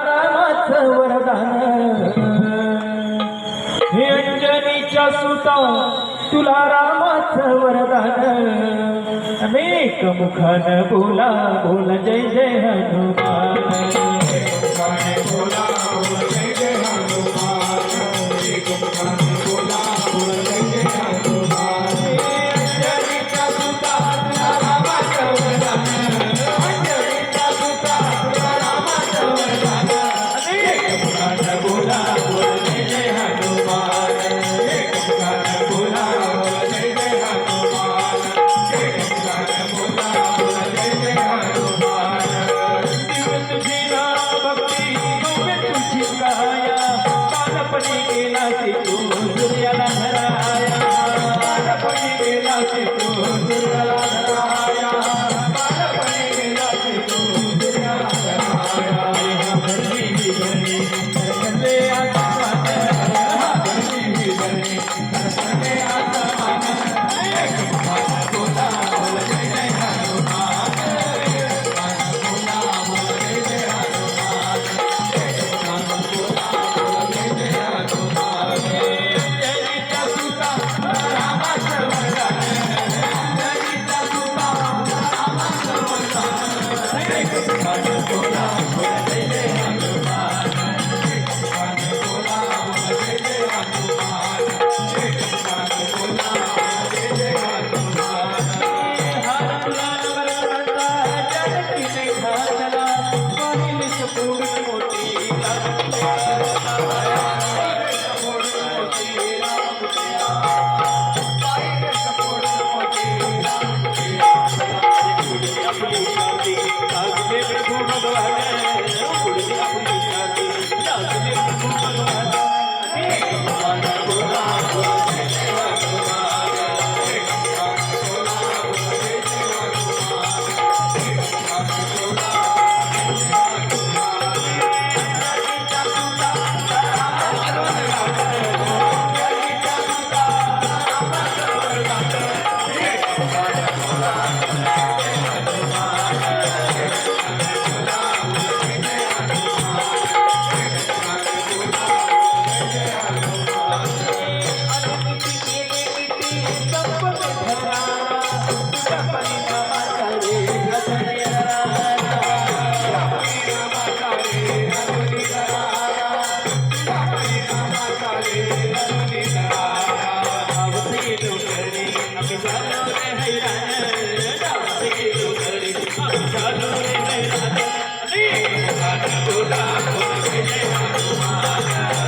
वरदान. हे अंजनीच्या सुता तुला रामाचं वरदान. अनेक मुखान बोला बोल जय जय हनुमान. बोला Thank you. भगवान Thank you.